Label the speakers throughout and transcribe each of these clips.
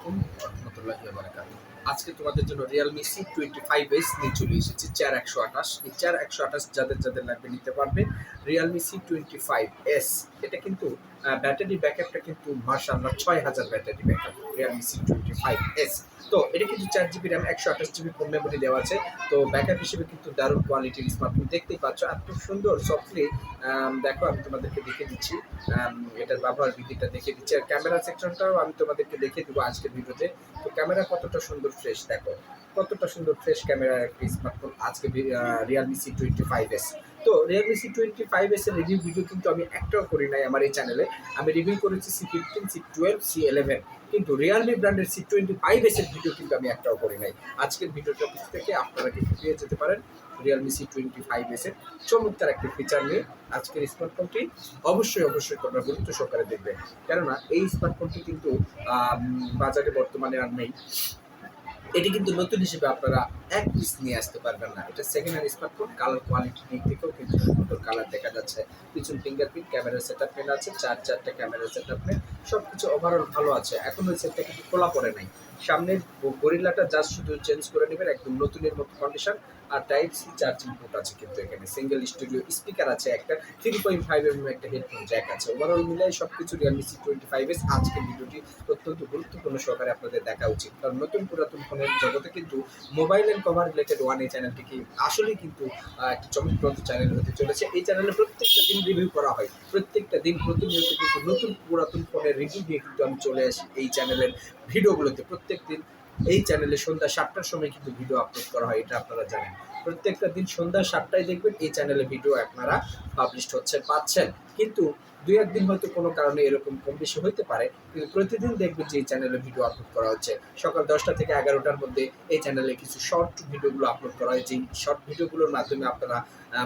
Speaker 1: আলাইকুম রহমতুল্লাহি আজকে তোমাদের জন্য Realme C twenty five S নিয়ে চলে এসেছি, চার একশো আঠাশ। এই চার একশো আঠাশ যাদের যাদের লাগবে নিতে পারবে। Realme C twenty five S এটা কিন্তু ব্যাটারি ব্যাকআপটা কিন্তু মার্শাল্লাহ ছয় হাজার battery backup Realme C twenty five S তো এটা কিন্তু চার জিবি র্যাম একশো আঠাশ জিবি ফোন মেমোরি দেওয়া আছে। তো ব্যাকআপ হিসেবে কিন্তু দারুণ কোয়ালিটির স্মার্টফোন দেখতেই পাচ্ছ। এত সুন্দর সফটলি দেখো, আমি তোমাদেরকে দেখে দিচ্ছি। এটার ব্যবহার বিধিটা দেখে দিচ্ছি। আর ক্যামেরা সেকশনটাও আমি তোমাদেরকে দেখে দেবো আজকের ভিডিওতে। তো ক্যামেরা কতটা সুন্দর ফ্রেশ দেখো। কতটা সুন্দর ফ্রেশ ক্যামেরা একটি স্মার্টফোন আজকে Realme C twenty five S তো Realme C twenty five S এর রিভিউ ভিডিও কিন্তু আমি একটাও করি নাই আমার এই চ্যানেলে আমি রিভিউ করেছি C fifteen C twelve C eleven কিন্তু রিয়েলমি ব্র্যান্ডের সি টোয়েন্টি ফাইভ এসের ভিডিও কিন্তু আমি একটাও করি নাই। আজকের ভিডিওটা থেকে আপনারা কিন্তু পেয়ে যেতে পারেন রিয়েলমি সি টোয়েন্টি ফাইভ এসের চমৎকার একটি ফিচার নিয়ে আজকের স্মার্টফোনটি অবশ্যই অবশ্যই তোমরা গুরুত্ব সহকারে দেখবে। কেননা এই স্মার্টফোনটি কিন্তু বাজারে বর্তমানে আর নেই। এটি কিন্তু নতুন হিসেবে আপনারা এক পিস নিয়ে আসতে পারবেন না। এটা second hand smartphone colour quality দিক থেকেও কিন্তু সুন্দর কালার দেখা যাচ্ছে। পিছন ফিঙ্গারপ্রিন্ট ক্যামেরা সেট আপ আছে, চার চারটা ক্যামেরা সেট আপ সব কিছু ওভারঅল ভালো আছে। এখন ওই সেটটা কিন্তু খোলা পড়ে নাই। সামনের গরিল্লাটা জাস্ট শুধু চেঞ্জ করে নেবেন, একদম নতুনের মতো কন্ডিশন আর টাইপ সি চার্জিং পোর্ট আছে কিন্তু এখানে। সিঙ্গেল স্টুডিও স্পিকার আছে একটা থ্রি পয়েন্ট ফাইভ এম একটা হেডফোন জ্যাক আছে। ওভারঅল মিলাই সব কিছু Realme C twenty five S আজকের ভিডিওটি অত্যন্ত গুরুত্বপূর্ণ সহকারে আপনাদের দেখা উচিত। কারণ নতুন পুরাতন ফোনের জগতে কিন্তু mobile and cover related one এই চ্যানেলটি কি আসলেই কিন্তু একটি চমকপ্রদ চ্যানেল হতে চলেছে। এই চ্যানেলে প্রত্যেকটা দিন রিভিউ করা হয়। প্রত্যেকটা দিন প্রতিনিয়ত কিন্তু নতুন পুরাতন ফোনের রিভিউ দিয়ে কিন্তু আমি চলে আসি এই চ্যানেলের ভিডিওগুলোতে। প্রত্যেক দিন এই চ্যানেলে সন্ধ্যা সাতটার সময় কিন্তু ভিডিও আপলোড করা হয়, এটা আপনারা জানেন। প্রত্যেকটা দিন সন্ধ্যা সাতটায় দেখবেন এই চ্যানেলে ভিডিও আপনারা পাবলিশড হচ্ছে পাচ্ছেন। কিন্তু দুই একদিন হয়তো কোনো কারণে এরকম কম বেশি হইতে পারে, কিন্তু প্রতিদিন দেখবেন যে এই চ্যানেলে ভিডিও আপলোড করা হচ্ছে। সকাল দশটা থেকে এগারোটার মধ্যে এই চ্যানেলে কিছু শর্ট ভিডিওগুলো আপলোড করা হয়, যেই শর্ট ভিডিওগুলোর মাধ্যমে আপনারা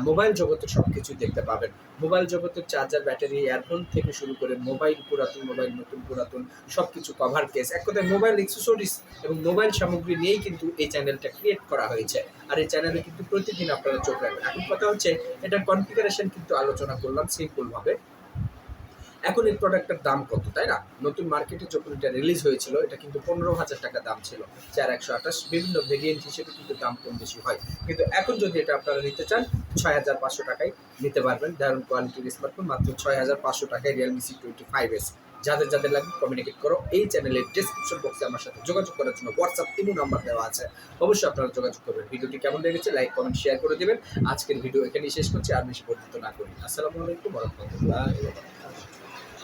Speaker 1: মোবাইল জগতের সব কিছু দেখতে পাবেন। মোবাইল জগতের চার্জার ব্যাটারি এয়ারফোন থেকে শুরু করে মোবাইল পুরাতন মোবাইল নতুন, পুরাতন সব কিছু কভার কেস এক কথায় মোবাইল এক্সেসরিজ এবং মোবাইল সামগ্রী নিয়েই কিন্তু এই চ্যানেলটা ক্রিয়েট করা হয়েছে। আর এই চ্যানেলে কিন্তু প্রতিদিন আপনারা চোখ রাখবেন। এখন কথা হচ্ছে এটার কনফিগারেশন কিন্তু আলোচনা করলাম সিম্পলভাবে এখন এই প্রোডাক্টের দাম কত, তাই না? নতুন মার্কেটে যখন এটা রিলিজ হয়েছিল, এটা কিন্তু পনেরো হাজার টাকা দাম ছিল। চার একশো আঠাশ, বিভিন্ন ভেরিয়েন্ট হিসেবে কিন্তু দাম কম বেশি হয়। কিন্তু এখন যদি এটা আপনারা নিতে চান, ছয় হাজার পাঁচশো টাকায় নিতে পারবেন। দারুণ কোয়ালিটির স্মার্টফোন মাত্র ছয় হাজার পাঁচশো টাকায় Realme C twenty five S যাদের যাদের লাগবে কমিউনিকেট করো। এই চ্যানেলের ডিসক্রিপশন বক্সে আমার সাথে যোগাযোগ করার জন্য হোয়াটসঅ্যাপ ইমো নাম্বার দেওয়া আছে। অবশ্যই আপনারা যোগাযোগ করবেন। ভিডিওটি কেমন লেগেছে লাইক কমেন্ট শেয়ার করে দেবেন। আজকের ভিডিও এখানেই শেষ করছি। আর বেশি বর্ধিত না করি। আসসালামু আলাইকুম রহমতুল্লাহ